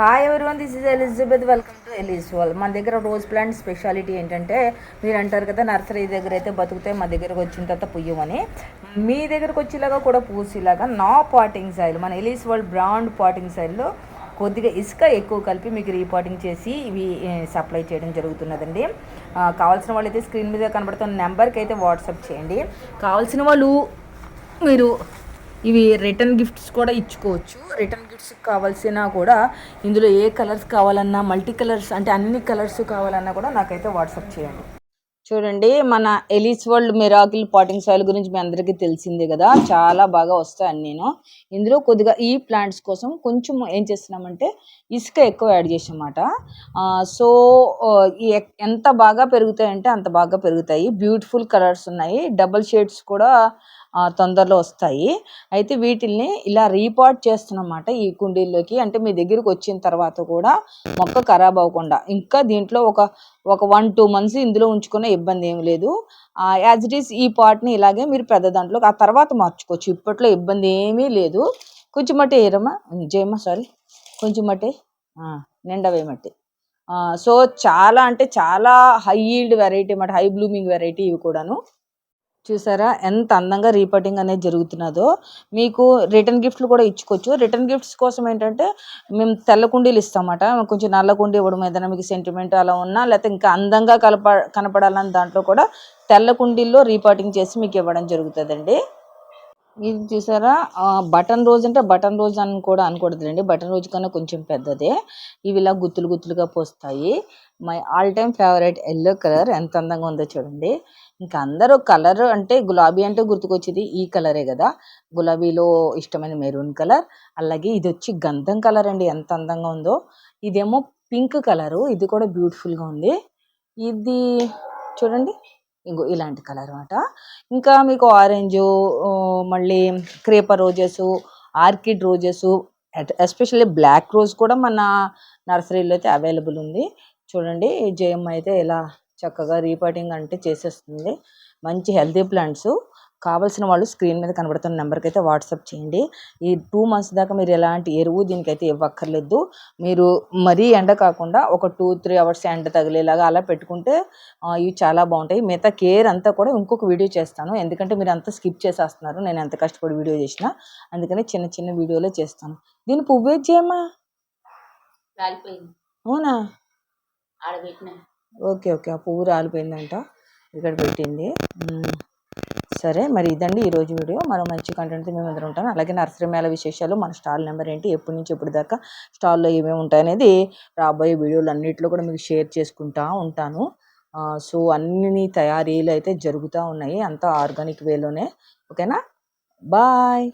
Hi everyone this is Elizabeth welcome to Eliz wall మన దగ్గర rose plant speciality ఏంటంటే మీరు అంటారు కదా నర్సరీ దగ్గర అయితే బతుకుతాయి మా దగ్గరకు వచ్చిన తర్వాత పుయ్యమని మీ దగ్గరకు వచ్చేలాగా కూడా పూసేలాగా నా పాటింగ్ సైల్ మన ఎలిజ్ వరల్డ్ బ్రాండ్ పాటింగ్ సైల్లో కొద్దిగా ఇసుక ఎక్కువ కలిపి మీకు రీపాటింగ్ చేసి ఇవి సప్లై చేయడం జరుగుతున్నదండి. కావాల్సిన వాళ్ళు అయితే స్క్రీన్ మీద కనబడుతున్న నెంబర్కి అయితే వాట్సాప్ చేయండి. కావాల్సిన వాళ్ళు మీరు ఇవి రిటర్న్ గిఫ్ట్స్ కూడా ఇచ్చుకోవచ్చు. రిటర్న్ గిఫ్ట్స్ కావాల్సిన కూడా ఇందులో ఏ కలర్స్ కావాలన్నా మల్టీ కలర్స్ అంటే అన్ని కలర్స్ కావాలన్నా కూడా నాకైతే వాట్సాప్ చేయండి. చూడండి మన ఎలిస్ వరల్డ్ మిరాకిల్ పాటింగ్ సాయిల్ గురించి మీ అందరికీ తెలిసిందే కదా చాలా బాగా వస్తాయని నేను. ఇందులో కొద్దిగా ఈ ప్లాంట్స్ కోసం కొంచెం ఏం చేస్తున్నామంటే ఇసుక ఎక్కువ యాడ్ చేసామాట సో ఎంత బాగా పెరుగుతాయంటే అంత బాగా పెరుగుతాయి. బ్యూటిఫుల్ కలర్స్ ఉన్నాయి. డబల్ షేడ్స్ కూడా తొందరలో వస్తాయి. అయితే వీటిల్ని ఇలా రీపాట్ చేస్తున్నమాట ఈ కుండీల్లోకి. అంటే మీ దగ్గరికి వచ్చిన తర్వాత కూడా మొక్క ఖరాబ్ అవ్వకుండా ఇంకా దీంట్లో ఒక ఒక వన్ టూ మంత్స్ ఇందులో ఉంచుకునే ఇబ్బంది ఏమి లేదు. యాజ్ ఇట్ ఈస్ ఈ పాట్ని ఇలాగే మీరు పెద్ద దాంట్లో ఆ తర్వాత మార్చుకోవచ్చు. ఇప్పట్లో ఇబ్బంది ఏమీ లేదు. కొంచెం మట్టి వేయరమ్మా. జయమ్మా సారీ కొంచెం మట్టి. ఆ, నిండా వేయమట్టి. సో చాలా అంటే చాలా హై ఈల్డ్ వెరైటీ అన్నమాట. హై బ్లూమింగ్ వెరైటీ ఇవి కూడాను. చూసారా? ఎంత అందంగా రీపటింగ్ అనేది జరుగుతున్నదో. మీకు రిటర్న్ గిఫ్ట్లు కూడా ఇచ్చుకోవచ్చు. రిటర్న్ గిఫ్ట్స్ కోసం ఏంటంటే మేము తెల్ల కుండీలు ఇస్తామట. కొంచెం నల్ల కుండీ ఇవ్వడం ఏదైనా మీకు సెంటిమెంట్ అలా ఉన్నా లేకపోతే ఇంకా అందంగా కలప కనపడాలని దాంట్లో కూడా తెల్ల కుండీల్లో రీపాటింగ్ చేసి మీకు ఇవ్వడం జరుగుతుందండి. ఇది చూసారా? బటన్ రోజ్ అంటే బటన్ రోజ్ అని కూడా అనకూడదులేండి. బటన్ రోజ్ కన్నా కొంచెం పెద్దదే. ఇవి ఇలా గుత్తులు గుత్తులుగా పోస్తాయి. My all time favourite yellow colour. ఎంత అందంగా ఉందో చూడండి. ఇంకా అందరూ కలర్ అంటే గులాబీ అంటే గుర్తుకొచ్చేది ఈ కలరే కదా. గులాబీలో ఇష్టమైన మెరూన్ కలర్. అలాగే ఇది వచ్చి గంధం కలర్ అండి. ఎంత అందంగా ఉందో. ఇదేమో పింక్ కలరు. ఇది కూడా బ్యూటిఫుల్గా ఉంది. ఇది చూడండి. ఇంకో ఇలాంటి కలర్ అనమాట ఇంకా మీకు ఆరెంజ్ మళ్ళీ creeper roses orchid roses especially black rose కూడా మన నర్సరీలో అయితే అవైలబుల్ ఉంది. చూడండి జయమ్మ అయితే ఇలా చక్కగా రీపాటింగ్ అంటే చేసేస్తుంది. మంచి హెల్తీ ప్లాంట్స్. కావాల్సిన వాళ్ళు స్క్రీన్ మీద కనబడుతున్న నెంబర్కి అయితే వాట్సాప్ చేయండి. ఈ టూ మంత్స్ దాకా మీరు ఎలాంటి ఎరువు దీనికైతే ఇవ్వక్కర్లేదు. మీరు మరీ ఎండ కాకుండా ఒక టూ త్రీ అవర్స్ ఎండ తగిలేలాగా అలా పెట్టుకుంటే ఇవి చాలా బాగుంటాయి. మిగతా కేర్ అంతా కూడా ఇంకొక వీడియో చేస్తాను. ఎందుకంటే మీరు అంతా స్కిప్ చేసేస్తున్నారు. నేను ఎంత కష్టపడి వీడియో చేసినా అందుకని చిన్న చిన్న వీడియోలో చేస్తాను. దీని పువ్వు ఏది చేయమ్మా రాలిపోయింది అవునా? Okay okay. ఆ పువ్వు రాలిపోయిందంట. ఇక్కడ పెట్టింది. సరే మరి ఇదండి ఈరోజు వీడియో. మనం మంచి కంటెంట్తో మేము ఎదురు ఉంటాం. అలాగే నర్సరీ మేళ విశేషాలు మన స్టాల్ నెంబర్ ఏంటి ఎప్పటి నుంచి ఎప్పుడు దాకా స్టాల్లో ఏమేమి ఉంటాయనేది రాబోయే వీడియోలు అన్నింటిలో కూడా మీకు షేర్ చేసుకుంటా ఉంటాను. సో అన్ని తయారీలు అయితే జరుగుతూ ఉన్నాయి. అంతా ఆర్గానిక్ వేలోనే. ఓకేనా? బాయ్!